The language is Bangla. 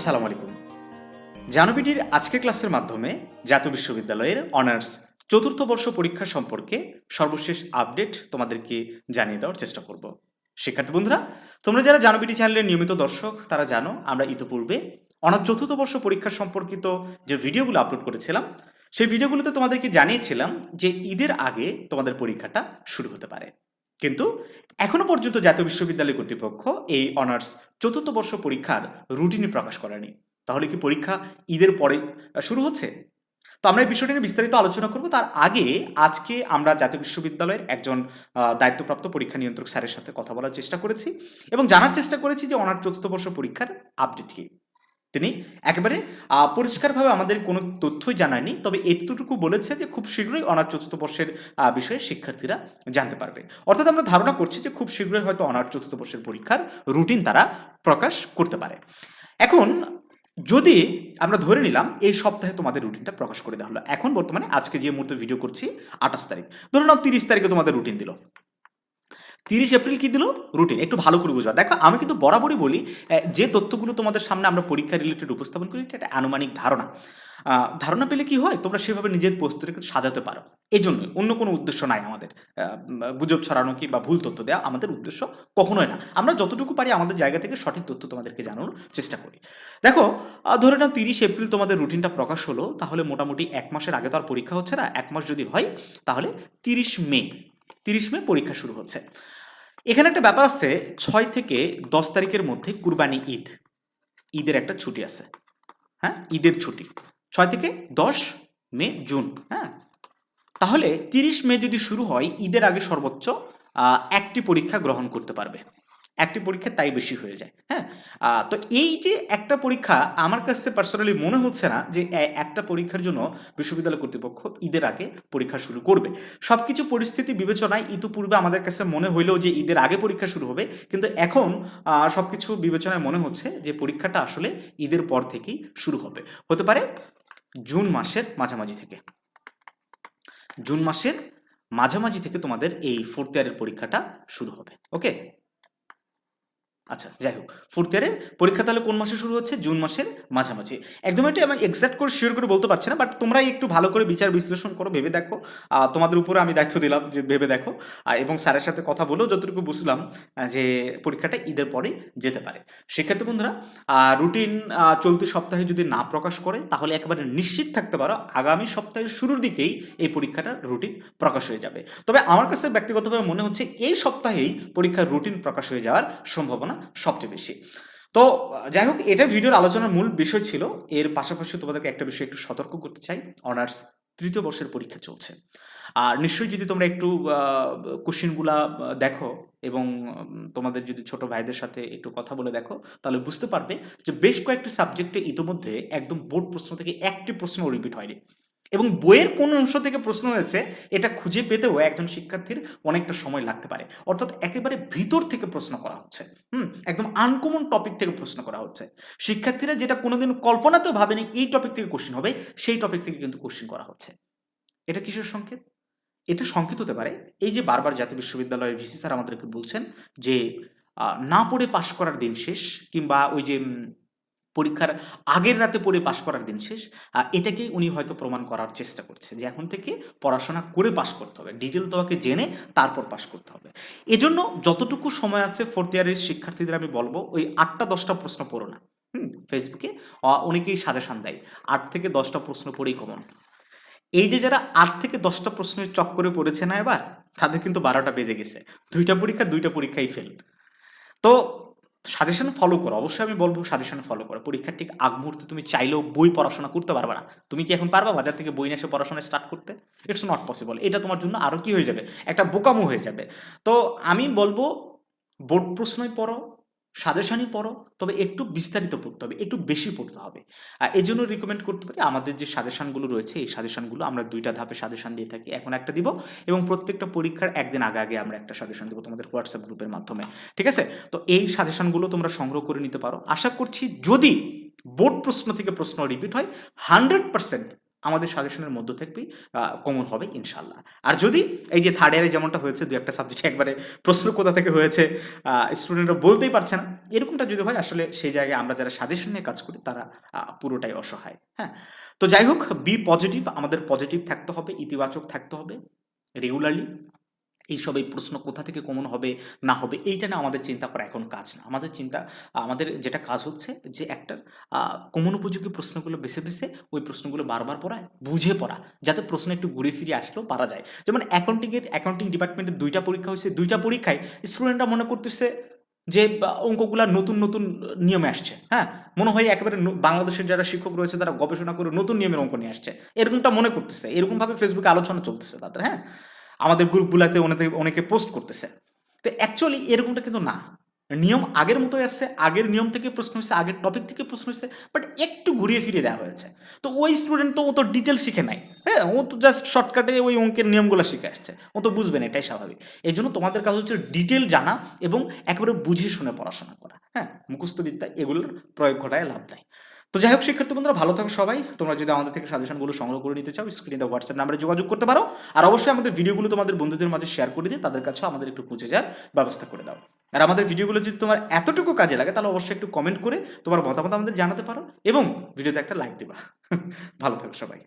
আসসালামু আলাইকুম। জানবিটির আজকের ক্লাসের মাধ্যমে জাতীয় বিশ্ববিদ্যালয়ের অনার্স চতুর্থ বর্ষ পরীক্ষা সম্পর্কে সর্বশেষ আপডেট তোমাদেরকে জানিয়ে দেওয়ার চেষ্টা করব। শিক্ষার্থী বন্ধুরা, তোমরা যারা জানবিটি চ্যানেলের নিয়মিত দর্শক, তারা জানো আমরা ইতিপূর্বে অনার্স চতুর্থ বর্ষ পরীক্ষা সম্পর্কিত যে ভিডিওগুলো আপলোড করেছিলাম, সেই ভিডিওগুলোতে তোমাদেরকে জানিয়েছিলাম যে ঈদের আগে তোমাদের পরীক্ষাটা শুরু হতে পারে। কিন্তু এখনও পর্যন্ত জাতীয় বিশ্ববিদ্যালয় কর্তৃপক্ষ এই অনার্স চতুর্থ বর্ষ পরীক্ষার রুটিনই প্রকাশ করেনি। তাহলে কি পরীক্ষা ঈদের পরে শুরু হচ্ছে? তো আমরা এই বিষয়টি নিয়ে বিস্তারিত আলোচনা করব। তার আগে আজকে আমরা জাতীয় বিশ্ববিদ্যালয়ের একজন দায়িত্বপ্রাপ্ত পরীক্ষা নিয়ন্ত্রক স্যারের সাথে কথা বলার চেষ্টা করেছি এবং জানার চেষ্টা করেছি যে অনার্স চতুর্থ বর্ষ পরীক্ষার আপডেট কি। তিনি একেবারে পরিষ্কারভাবে আমাদের কোনো তথ্যই জানায়নি। তবে এতটুকু বলেছে যে খুব শীঘ্রই অনার্স চতুর্থ বর্ষের বিষয়ে শিক্ষার্থীরা জানতে পারবে। অর্থাৎ আমরা ধারণা করছি যে খুব শীঘ্রই হয়তো অনার্স চতুর্থ বর্ষের পরীক্ষার রুটিন তারা প্রকাশ করতে পারে। এখন, যদি আমরা ধরে নিলাম এই সপ্তাহে তোমাদের রুটিনটা প্রকাশ করে দেওয়া হলো, এখন বর্তমানে আজকে যে মুহূর্তে ভিডিও করছি, আঠাশ তারিখ। ধরে নাও তিরিশ তারিখে তোমাদের রুটিন দিল। তিরিশ এপ্রিল কি দিল? রুটিন একটু ভালো করে বুঝবা দেখো, আমি কিন্তু বরাবরই বলি যে তথ্যগুলো তোমাদের সামনে আমরা পরীক্ষা রিলেটেড উপস্থাপন করি, এটা একটা আনুমানিক ধারণা। ধারণা পেলে কি হয়, তোমরা সেভাবে নিজের প্রস্তুতিকে সাজাতে পারো। এই জন্য অন্য কোনো উদ্দেশ্য নাই আমাদের। গুজব ছড়ানো কিংবা ভুল তথ্য দেওয়া আমাদের উদ্দেশ্য কখনোই না। আমরা যতটুকু পারি আমাদের জায়গা থেকে সঠিক তথ্য তোমাদেরকে জানানোর চেষ্টা করি। দেখো ধরে নাও তিরিশ এপ্রিল তোমাদের রুটিনটা প্রকাশ হলো, তাহলে মোটামুটি এক মাসের আগে তো আর পরীক্ষা হচ্ছে না, এক মাস যদি হয়, তাহলে তিরিশ মে তিরিশ মে পরীক্ষা শুরু হচ্ছে। এখানে একটা ব্যাপার আছে, ছয় থেকে দশ তারিখের মধ্যে কুরবানি ঈদ। ঈদের একটা ছুটি আছে। হ্যাঁ? ঈদের ছুটি। ছয় থেকে দশ মে, জুন। হ্যাঁ? তাহলে তিরিশ মে যদি শুরু হয়, ঈদের আগে সর্বোচ্চ একটি পরীক্ষা গ্রহণ করতে পারবে। একটি পরীক্ষা তাই বেশি হয়ে যায়। হ্যাঁ? তো এই যে একটা পরীক্ষা আমার কাছে পার্সোনালি মনে হচ্ছে না যে একটা পরীক্ষার জন্য বিশ্ববিদ্যালয় কর্তৃপক্ষ ঈদের আগে পরীক্ষা শুরু করবে। সব কিছু পরিস্থিতি বিবেচনায় ইতিপূর্বে আমাদের কাছে মনে হইলেও যে, ঈদের আগে পরীক্ষা শুরু হবে, কিন্তু এখন সব কিছু বিবেচনায় মনে হচ্ছে যে, পরীক্ষাটা আসলে ঈদের পর থেকেই শুরু হবে। হতে পারে জুন মাসের মাঝামাঝি থেকে। জুন মাসের মাঝামাঝি থেকে তোমাদের এই ফোর্থ ইয়ারের পরীক্ষাটা শুরু হবে। ওকে আচ্ছা যাই হোক। ফোর্থ ইয়ারের পরীক্ষা তাহলে কোন মাসে শুরু হচ্ছে? জুন মাসের মাঝামাঝি। একদম এটা আমি এক্সাক্ট করে শিওর করে বলতে পারছি না বাট তোমরাই একটু ভালো করে বিচার বিশ্লেষণ করো, ভেবে দেখো। তোমাদের উপরে আমি দায়িত্ব দিলাম যে ভেবে দেখো। এবং স্যারের সাথে কথা বলেও যতটুকু বুঝলাম যে পরীক্ষাটা ঈদের পরে যেতে পারে। শিক্ষার্থী বন্ধুরা রুটিন চলতি সপ্তাহে যদি না প্রকাশ করে, তাহলে একেবারে নিশ্চিত থাকতে পারো, আগামী সপ্তাহের শুরুর দিকেই এই পরীক্ষাটার রুটিন প্রকাশ হয়ে যাবে। তবে আমার কাছে ব্যক্তিগতভাবে মনে হচ্ছে, এই সপ্তাহেই পরীক্ষার রুটিন প্রকাশ হয়ে যাওয়ার সম্ভাবনা সবচেয়ে বেশি। তো, যাই হোক, এটা ভিডিওর আলোচনার মূল বিষয় ছিল। এর পাশাপাশি তোমাদেরকে একটা বিষয় একটু সতর্ক করতে চাই। অনার্স তৃতীয় বর্ষের পরীক্ষা চলছে। আর নিশ্চয়ই যদি তোমরা একটু কোশ্চেনগুলা দেখো এবং তোমাদের যদি ছোট ভাইদের সাথে একটু কথা বলে দেখো, তাহলে বুঝতে পারবে যে বেশ কয়েকটি সাবজেক্টে ইতিমধ্যে একদম বোর্ড প্রশ্ন থেকে একটি প্রশ্ন রিপিট হয়নি। এবং বইয়ের কোন অংশ থেকে প্রশ্ন হয়েছে, এটা খুঁজে পেতেও একজন শিক্ষার্থীর অনেকটা সময় লাগতে পারে। অর্থাৎ একেবারে ভিতর থেকে প্রশ্ন করা হচ্ছে। হুম, একদম আনকমন টপিক থেকে প্রশ্ন করা হচ্ছে। শিক্ষার্থীরা যেটা কোনোদিন কল্পনাতেও ভাবেনি, এই টপিক থেকে কোশ্চেন হবে, সেই টপিক থেকে কিন্তু কোশ্চেন করা হচ্ছে। এটা কিসের সংকেত? এটা সংকেত হতে পারে, এই যে বারবার জাতীয় বিশ্ববিদ্যালয়ের ভিসি স্যার আমাদেরকে বলছেন যে না পড়ে পাশ করার দিন শেষ, কিংবা ওই যে পরীক্ষার আগের রাতে পড়ে পাশ করার দিন শেষ। আহ, এটাকে উনি হয়তো প্রমাণ করার চেষ্টা করছে যে এখন থেকে পড়াশোনা করে পাশ করতে হবে। ডিটেল তোমাকে জেনে তারপর পাশ করতে হবে। এজন্য যতটুকু সময় আছে ফোর্থ ইয়ারের শিক্ষার্থীদের আমি বলব ওই আটটা দশটা প্রশ্ন পড়ো না। হুম ফেসবুকে অনেকেই সাজেশান দেয় আট থেকে দশটা প্রশ্ন পড়েই কমন। এই যে যারা আট থেকে দশটা প্রশ্নের চক্করে পড়েছে না এবার তাদের কিন্তু বারোটা বেজে গেছে। দুইটা পরীক্ষা দুইটা পরীক্ষাই ফেল তো সাজেশন ফলো করো। অবশ্যই আমি বলব সাজেশন ফলো করো। পরীক্ষার ঠিক আগ মুহূর্তে তুমি চাইলেও বই পড়াশোনা করতে পারবে না। তুমি কি এখন পারবা বাজার থেকে বই নিয়ে এসে পড়াশোনা স্টার্ট করতে? ইটস নট পসিবল এটা তোমার জন্য আরও কি হয়ে যাবে? একটা বোকামো হয়ে যাবে। তো আমি বলব বোর্ড প্রশ্নই পড়ো সাজেশনই পড়ো, তবে একটু বিস্তারিত পড়তে হবে, একটু বেশি পড়তে হবে। আর এই জন্য রিকমেন্ড করতে পারি, আমাদের যে সাজেশনগুলো রয়েছে, এই সাজেশনগুলো আমরা দুইটা ধাপে সাজেশন দিয়ে থাকি। এখন একটা দিব এবং প্রত্যেকটা পরীক্ষার একদিন আগে আগে আমরা একটা সাজেশন দেবো তোমাদের হোয়াটসঅ্যাপ গ্রুপের মাধ্যমে, ঠিক আছে? তো এই সাজেশনগুলো তোমরা সংগ্রহ করে নিতে পারো। আশা করছি যদি বোর্ড প্রশ্ন থেকে প্রশ্ন রিপিট হয় হান্ড্রেড পার্সেন্ট আমাদের সাজেশনের মধ্য থেকেই কমন হবে ইনশাল্লাহ আর যদি এই যে থার্ড ইয়ারে যেমনটা হয়েছে, দু একটা সাবজেক্ট একবারে প্রশ্ন কোথা থেকে হয়েছে স্টুডেন্টরা বলতেই পারছে না, এরকমটা যদি হয়, আসলে সেই জায়গায় আমরা যারা সাজেশন নিয়ে কাজ করি, তারা পুরোটাই অসহায় হ্যাঁ? তো যাই হোক বি পজিটিভ আমাদের পজিটিভ থাকতে হবে, ইতিবাচক থাকতে হবে রেগুলারলি এইসব এই প্রশ্ন কোথা থেকে কমন হবে, না হবে, এইটা না আমাদের চিন্তা করা এখন কাজ না। আমাদের চিন্তা, আমাদের যেটা কাজ হচ্ছে যে একটা কমন উপযোগী প্রশ্নগুলো বেছে বেছে ওই প্রশ্নগুলো বারবার পড়া বুঝে পড়া, যাতে প্রশ্ন একটু ঘুরে ফিরে আসলেও পারা যায়। যেমন অ্যাকাউন্টিংয়ের অ্যাকাউন্টিং ডিপার্টমেন্টের দুইটা পরীক্ষা হয়েছে, দুইটা পরীক্ষায় স্টুডেন্টরা মনে করতেছে যে অঙ্কগুলা নতুন নতুন নিয়মে আসছে হ্যাঁ? মনে হয় একেবারে বাংলাদেশের যারা শিক্ষক রয়েছে, তারা গবেষণা করে নতুন নিয়মের অঙ্ক নিয়ে আসছে। এরকমটা মনে করতেছে, এরকমভাবে ফেসবুকে আলোচনা চলতেছে তাদের হ্যাঁ? আমাদের গ্রুপগুলোতে অনেকে অনেকে পোস্ট করতেছে। তো অ্যাকচুয়ালি এরকমটা কিন্তু না। নিয়ম আগের মতোই আসছে আগের নিয়ম থেকে প্রশ্ন হয়েছে, আগের টপিক থেকে প্রশ্ন হয়েছে বাট একটু ঘুরিয়ে ফিরিয়ে দেওয়া হয়েছে। তো ওই স্টুডেন্ট তো ও তো ডিটেল শিখে নাই। হ্যাঁ ও তো জাস্ট শর্টকাটে ওই অঙ্কের নিয়মগুলো শিখে আসছে। ও তো বুঝবে না, এটাই স্বাভাবিক। এই জন্য তোমাদের কাজ হচ্ছে ডিটেল জানা এবং একেবারে বুঝে শুনে পড়াশোনা করা। হ্যাঁ মুখস্থ বিদ্যা এগুলোর প্রয়োগ ঘটায় লাভ নাই। তো যাই হোক, শিক্ষার্থী বন্ধুরা, ভালো থাকো সবাই। তোমরা যদি আমাদের থেকে সাজেশনগুলো সংগ্রহ করে নিতে চাও স্ক্রিনে হোয়াটসঅ্যাপ নাম্বারে যোগাযোগ করতে পারো। আর অবশ্যই আমাদের ভিডিওগুলো তোমাদের বন্ধুদের মাঝে শেয়ার করে দিয়ে তাদের কাছেও আমাদের একটু পৌঁছে যাওয়ার ব্যবস্থা করে দাও। আর আমাদের ভিডিওগুলো যদি তোমার এতটুকু কাজে লাগে, তাহলে অবশ্যই একটু কমেন্ট করে তোমার মতামত আমাদের জানাতে পারো এবং ভিডিওতে একটা লাইক দেবা। ভালো থাকো সবাই।